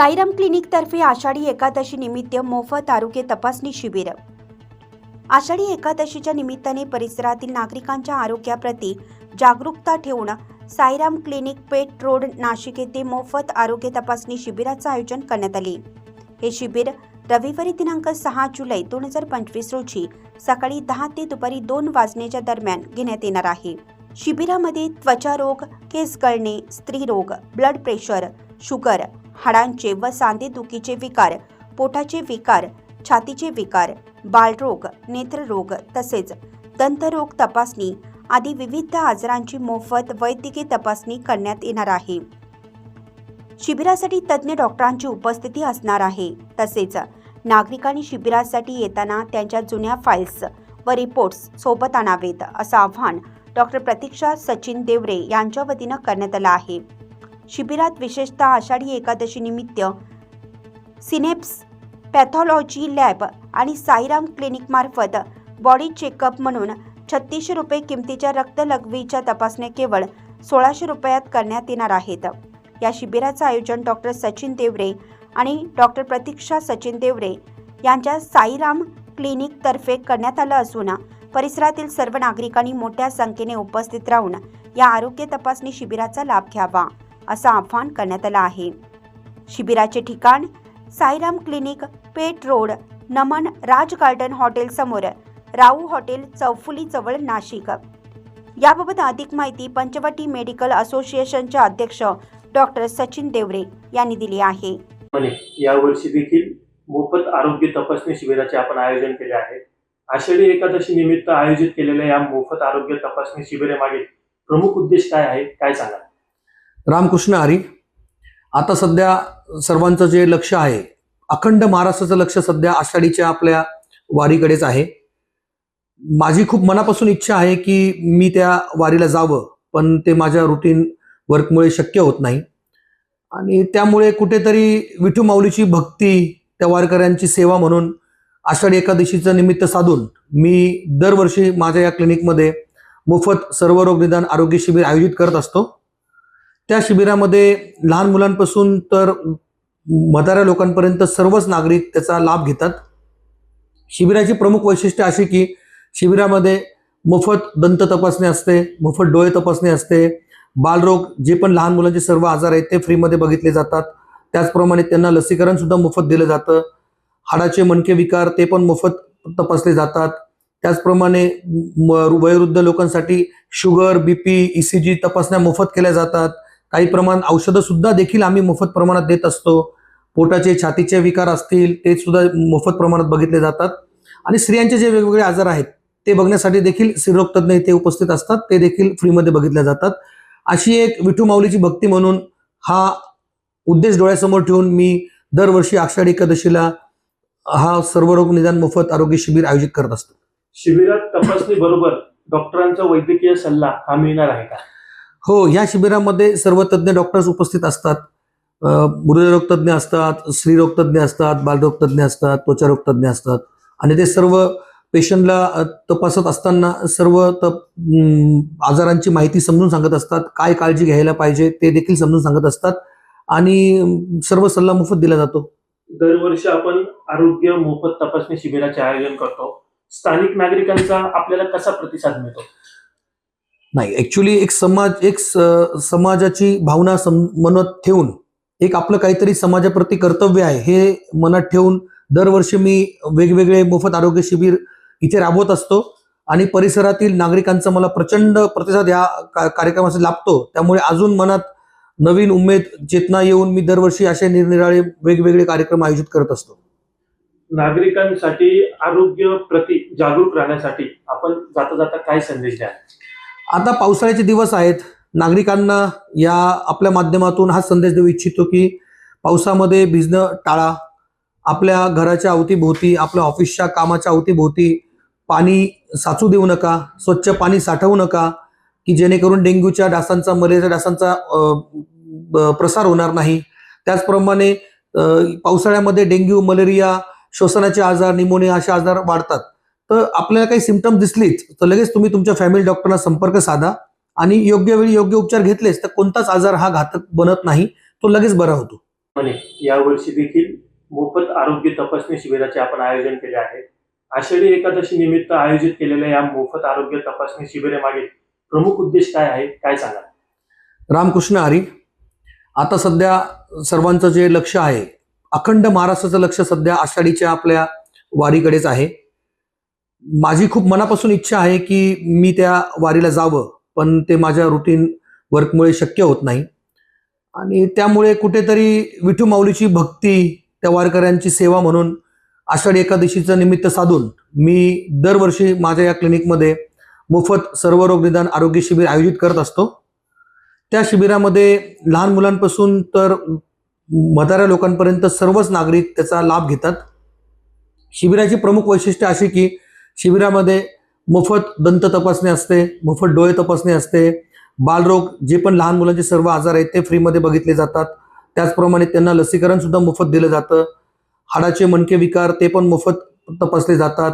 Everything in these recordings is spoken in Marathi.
साईराम क्लिनिकतर्फे आषाढी एकादशी निमित्त मोफत आरोग्य तपासणी शिबिर. आषाढी एकादशीच्या निमित्ताने परिसरातील नागरिकांच्या आरोग्याप्रती जागरूकता ठेवून साईराम क्लिनिक पेट रोड नाशिक येथे मोफत आरोग्य तपासणी शिबिराचं आयोजन करण्यात आले. हे शिबिर रविवारी दिनांक सहा जुलै दोन हजार पंचवीस रोजी सकाळी दहा ते दुपारी दोन वाजण्याच्या दरम्यान घेण्यात येणार आहे. शिबिरामध्ये त्वचा रोग केस गळणे स्त्रीरोग ब्लड प्रेशर शुगर हाडांचे व सांधेदुखीचे विकार पोटाचे विकार छातीचे विकार बालरोग नेत्ररोग तसेच दंतरोग तपासणी आदी विविध आजारांची मोफत वैद्यकीय तपासणी करण्यात येणार आहे. शिबिरासाठी तज्ज्ञ डॉक्टरांची उपस्थिती असणार आहे. तसेच नागरिकांनी शिबिरासाठी येताना त्यांच्या जुन्या फाईल्स व रिपोर्ट्स सोबत आणावेत असं आव्हान डॉक्टर प्रतीक्षा सचिन देवरे यांच्या वतीनं करण्यात आलं आहे. शिबिरात विशेषतः आषाढी एकादशी निमित्त सिनेप्स पॅथॉलॉजी लॅब आणि साईराम क्लिनिकमार्फत बॉडी चेकअप म्हणून छत्तीसशे रुपये किमतीच्या रक्तलघवीच्या तपासण्या केवळ सोळाशे रुपयात करण्यात येणार आहेत. या शिबिराचं आयोजन डॉक्टर सचिन देवरे आणि डॉक्टर प्रतीक्षा सचिन देवरे यांच्या साईराम क्लिनिकतर्फे करण्यात आलं असून परिसरातील सर्व नागरिकांनी मोठ्या संख्येने उपस्थित राहून या आरोग्य तपासणी शिबिराचा लाभ घ्यावा. असं आव्हान करण्यात आलं आहे. शिबिराचे ठिकाण Sairam clinic Peth road Naman Raj garden hotel समोर राऊ हॉटेल चौफुली जवळ नाशिक. याबाबत अधिक माहिती पंचवटी मेडिकल असोसिएशनचे अध्यक्ष डॉक्टर सचिन देवरे यांनी दिली आहे. यावर्षी देखील मोफत आरोग्य तपासणी शिबिराचे आपण आयोजन केले आहे. आषाढी एकादशी निमित्त आयोजित केलेल्या या मोफत आरोग्य तपासणी शिबिरामागे प्रमुख उद्देश काय आहे काय सांगा रामकृष्ण हरी. आता सध्या सर्वांचं जे लक्ष आहे अखंड महाराष्ट्राचं लक्ष सध्या आषाढीच्या आपल्या वारीकडेच आहे. माझी खूप मनापासून इच्छा आहे की मी त्या वारीला जावं पण ते माझ्या रुटीन वर्कमुळे शक्य होत नाही. आणि त्यामुळे कुठेतरी विठू माऊलीची भक्ती त्या वारकऱ्यांची सेवा म्हणून आषाढी एकादशीचं निमित्त साधून मी दरवर्षी माझ्या या क्लिनिकमध्ये मोफत सर्वरोग निदान आरोग्य शिबिर आयोजित करत असतो. त्या शिबिरामध्ये लहान मुलांपासून तर म्हाताऱ्या लोकांपर्यंत सर्वच नागरिक त्याचा लाभ घेतात. शिबिराची प्रमुख वैशिष्ट्य अशी की शिबिरामध्ये मोफत दंत तपासणी असते मोफत डोळे तपासणी असते बालरोग जे पण लहान मुलांचे सर्व आजार आहेत ते फ्रीमध्ये बघितले जातात. त्याचप्रमाणे त्यांना लसीकरण सुद्धा मोफत दिलं जातं. हाडाचे मणके विकार ते पण मोफत तपासले जातात. त्याचप्रमाणे म- वयोवृद्ध लोकांसाठी शुगर बीपी जी तपासण्या मोफत केल्या जातात. काही प्रमाण औषधं सुद्धा देखील आम्ही मोफत प्रमाणात देत असतो. पोटाचे छातीचे विकार असतील ते सुद्धा मोफत प्रमाणात बघितले जातात. आणि स्त्रियांचे जे वेगवेगळे आजार आहेत ते बघण्यासाठी देखील स्त्रीरोगतज्ञ इथे उपस्थित असतात. ते देखील फ्रीमध्ये बघितले जातात. अशी एक विठू माऊलीची भक्ती म्हणून हा उद्देश डोळ्यासमोर ठेवून मी दरवर्षी आषाढी एकादशीला हा सर्वरोग निदान मोफत आरोग्य शिबिर आयोजित करत असतो. शिबिरात तपासणी बरोबर डॉक्टरांचा वैद्यकीय सल्ला हा मिळणार आहे का? हो या शिबिरामध्ये सर्व तज्ज्ञ डॉक्टर्स उपस्थित असतात. अं, हृदयरोग तज्ज्ञ असतात स्त्रीरोग तज्ज्ञ असतात बालरोग तज्ज्ञ असतात त्वचारोग तज्ज्ञ असतात. आणि ते सर्व पेशंटला तपासत असताना सर्व तप आजारांची माहिती समजून सांगत असतात. काय काळजी घ्यायला पाहिजे ते देखील समजून सांगत असतात. आणि सर्व सल्ला मोफत दिला जातो. दरवर्षी आपण आरोग्य मोफत तपासणी शिबिराचे आयोजन करतो. स्थानिक नागरिकांचा आपल्याला कसा प्रतिसाद मिळतो? नाही ऍक्च्युली एक समाज एक समाजाची भावना सम- मनात ठेवून एक आपलं काहीतरी समाजाप्रती कर्तव्य आहे हे मनात ठेवून दरवर्षी मी वेगवेगळे मोफत आरोग्य शिबिर इथे राबवत असतो. आणि परिसरातील नागरिकांचा मला प्रचंड प्रतिसाद या कार्यक्रमाचा लाभतो. त्यामुळे अजून मनात नवीन उमेद चेतना येऊन मी दरवर्षी असे निरनिराळे वेगवेगळे कार्यक्रम आयोजित करत असतो. नागरिकांसाठी आरोग्य प्रति जागरूक राहण्यासाठी आपण जाता जाता काय संदेश द्या आता पावसाळ्याचे दिवस आहेत. नागरिकांना या आपल्या माध्यमातून हा संदेश देऊ इच्छितो की पावसामध्ये भिजणं टाळा. आपल्या घराच्या अवतीभोवती आपल्या ऑफिसच्या कामाच्या अवतीभोवती पाणी साचू देऊ नका स्वच्छ पाणी साठवू नका की जेणेकरून डेंग्यूच्या डासांचा मलेरियाच्या डासांचा प्रसार होणार नाही. त्याचप्रमाणे पावसाळ्यामध्ये डेंग्यू मलेरिया श्वसनाचे आजार निमोनिया असे आजार वाढतात. तर आपल्याला काही सिमटम दिसलीच तर लगेच तुम्ही तुमच्या फॅमिली डॉक्टरला संपर्क साधा आणि योग्य वेळी योग्य उपचार घेतलेच तर कोणताच आजार हा घातक बनत नाही तो लगेच बरा होतो. यावर्षी देखील मोफत आरोग्य तपासणी शिबिराचे आपण आयोजन केले आहे. आषाढी एकादशी निमित्त आयोजित केलेल्या या मोफत आरोग्य तपासणी शिबिरामागे प्रमुख उद्देश काय आहे काय सांगा रामकृष्ण हरी आता सध्या सर्वांचं जे लक्ष आहे अखंड महाराष्ट्राचं लक्ष सध्या आषाढीच्या आपल्या वारीकडेच आहे. माझी खूप मनापासून इच्छा आहे की मी त्या वारीला जावं पण ते माझ्या रुटीन वर्कमुळे शक्य होत नाही. आणि त्यामुळे कुठेतरी विठू माऊलीची भक्ती त्या वारकऱ्यांची सेवा म्हणून आषाढी एकादशीचं निमित्त साधून मी दरवर्षी माझ्या या क्लिनिकमध्ये मोफत सर्व निदान आरोग्य शिबिर आयोजित करत असतो. त्या शिबिरामध्ये लहान मुलांपासून तर म्हाताऱ्या लोकांपर्यंत सर्वच नागरिक त्याचा लाभ घेतात. शिबिराची प्रमुख वैशिष्ट्य अशी की शिबिरामध्ये मोफत दंत तपासणी असते मोफत डोळे तपासणी असते. बालरोग जे पण लहान मुलांचे सर्व आजार आहेत ते फ्रीमध्ये बघितले जातात. त्याचप्रमाणे त्यांना लसीकरण सुद्धा मोफत दिलं जातं. हाडाचे मणके विकार ते पण मोफत तपासले जातात.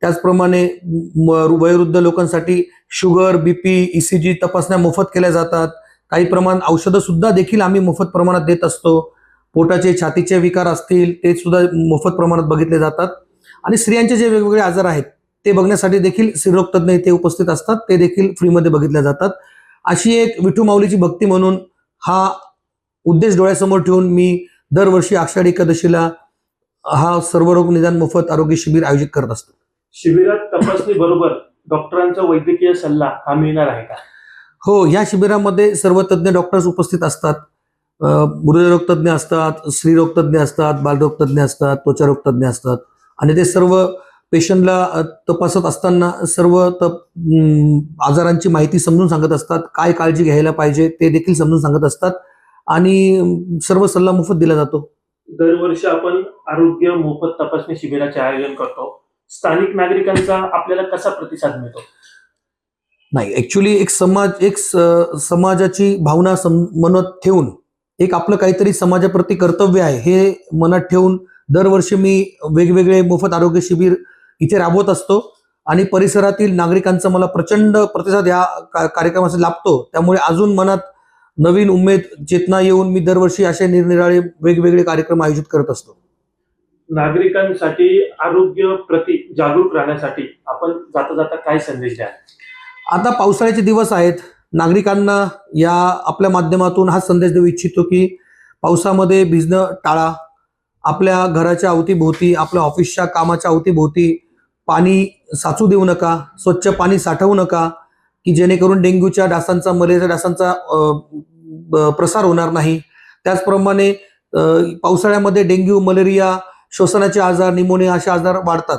त्याचप्रमाणे म- वयोवृद्ध लोकांसाठी शुगर बीपी ईसीजी तपासण्या मोफत केल्या जातात. काही प्रमाण औषधं सुद्धा देखील आम्ही मोफत प्रमाणात देत असतो. पोटाचे छातीचे विकार असतील ते सुद्धा मोफत प्रमाणात बघितले जातात. आणि स्त्रियांचे जे वेगवेगळे आजार आहेत ते बघण्यासाठी देखील स्त्रीरोग तज्ज्ञ इथे उपस्थित असतात. ते देखील फ्रीमध्ये बघितल्या जातात. अशी एक विठू माऊलीची भक्ती म्हणून हा उद्देश डोळ्यासमोर ठेवून मी दरवर्षी आषाढी एकादशीला हा सर्वरोग निदान मोफत आरोग्य शिबिर आयोजित करत असतो. शिबिरात तपासणी बरोबर डॉक्टरांचा वैद्यकीय सल्ला हा मिळणार आहे का? हो या शिबिरामध्ये सर्व तज्ज्ञ डॉक्टर्स उपस्थित असतात. हृदयरोग तज्ज्ञ असतात स्त्रीरोग तज्ज्ञ असतात बालरोग तज्ज्ञ असतात त्वचारोग तज्ज्ञ असतात. आणि ते सर्व पेशंटला तपासत असताना सर्व त अम, आजारांची माहिती समजून सांगत असतात. काय काळजी घ्यायला पाहिजे ते देखील समजून सांगत असतात. आणि सर्व सल्ला मोफत दिला जातो. दरवर्षी आपण आरोग्य मोफत तपासणी शिबिराचे आयोजन करतो. स्थानिक नागरिकांचा आपल्याला कसा प्रतिसाद मिळतो? नाही ऍक्च्युली एक समाज एक समाजाची भावना मनात ठेवून एक आपलं काहीतरी समाजाप्रती कर्तव्य आहे हे मनात ठेवून दरवर्षी मी वेगवेगळे मोफत आरोग्य शिबिर इथे राबवत असतो आणि परिसरातील नागरिकांचा मला प्रचंड प्रतिसाद या कार्यक्रमाचा लाभतो. त्यामुळे अजून मनात नवीन उमेद चेतना येऊन मी दरवर्षी असे निरनिराळे वेगवेगळे कार्यक्रम आयोजित करत असतो. नागरिकांसाठी आरोग्य प्रति जागरूक राहण्यासाठी आपण जाता जाता काय संदेश द्या आता पावसाळ्याचे दिवस आहेत. नागरिकांना या आपल्या माध्यमातून हा संदेश देऊ इच्छितो की पावसामध्ये भिजणं टाळा. आपल्या घराच्या अवतीभोवती आपल्या ऑफिसच्या कामाच्या अवतीभोवती पाणी साचू देऊ नका स्वच्छ पाणी साठवू नका की जेणेकरून डेंग्यूच्या डासांचा मलेरिया डासांचा प्रसार होणार नाही. त्याचप्रमाणे पावसाळ्यामध्ये डेंग्यू मलेरिया श्वसनाचे आजार निमोनिया असे आजार वाढतात.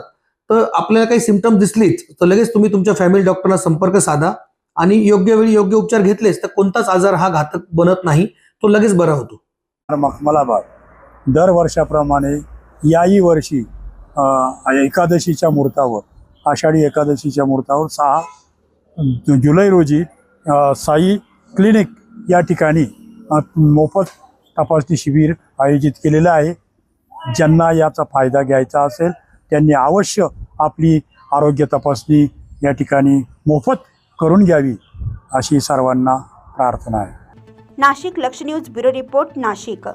तर आपल्याला काही सिमटम दिसलीच तर लगेच तुम्ही तुमच्या फॅमिली डॉक्टरला संपर्क साधा आणि योग्य वेळी योग्य उपचार घेतलेच तर कोणताच आजार हा घातक बनत नाही तो लगेच बरा होतो. मखमलाबाद दरवर्षाप्रमाणे याही वर्षी एकादशीच्या मुहूर्तावर आषाढी एकादशीच्या मुहूर्तावर सहा जुलै रोजी साई क्लिनिक या ठिकाणी मोफत तपासणी शिबिर आयोजित केलेलं आहे. ज्यांना याचा फायदा घ्यायचा असेल त्यांनी अवश्य आपली आरोग्य तपासणी या ठिकाणी मोफत करून घ्यावी अशी सर्वांना प्रार्थना आहे. नाशिक लक्ष न्यूज ब्युरो रिपोर्ट नाशिक.